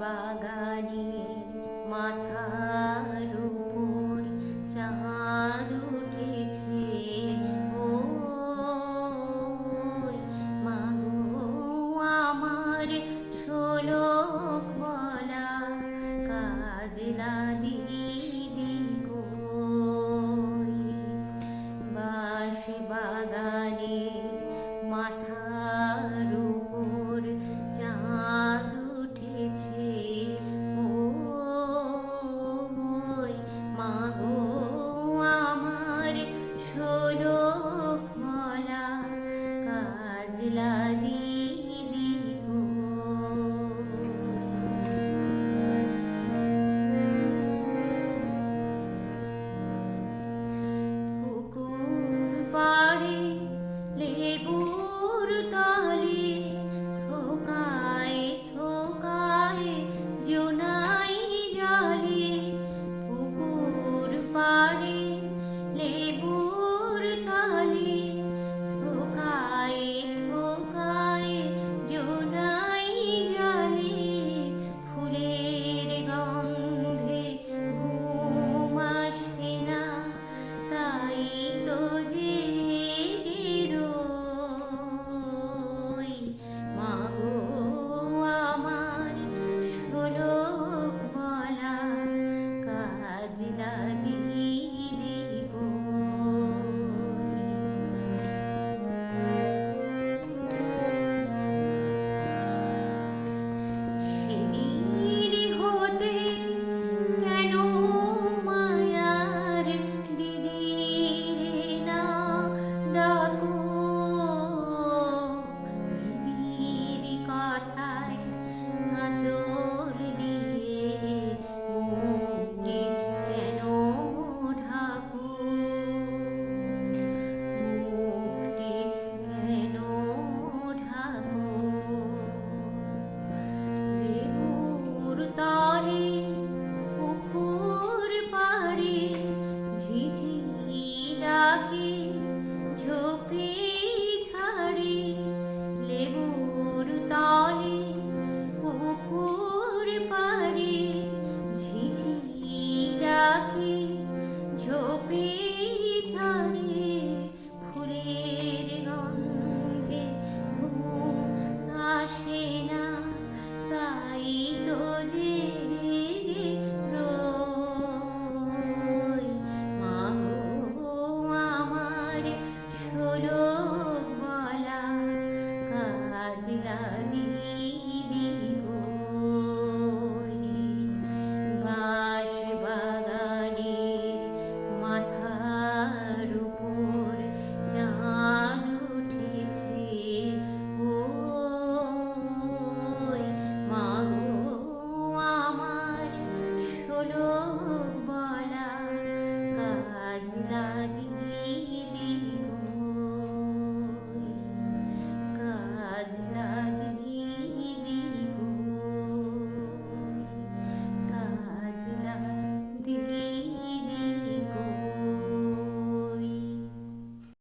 বাগানে মাথা ঝোপে ঝাড়ে, লেবুর তলে পুকুর পারে ঝিঝি ডাকে, ঝোপে ঝাড়ে ফুলের গন্ধে ঘুম আসে না, তাই তো যে nada.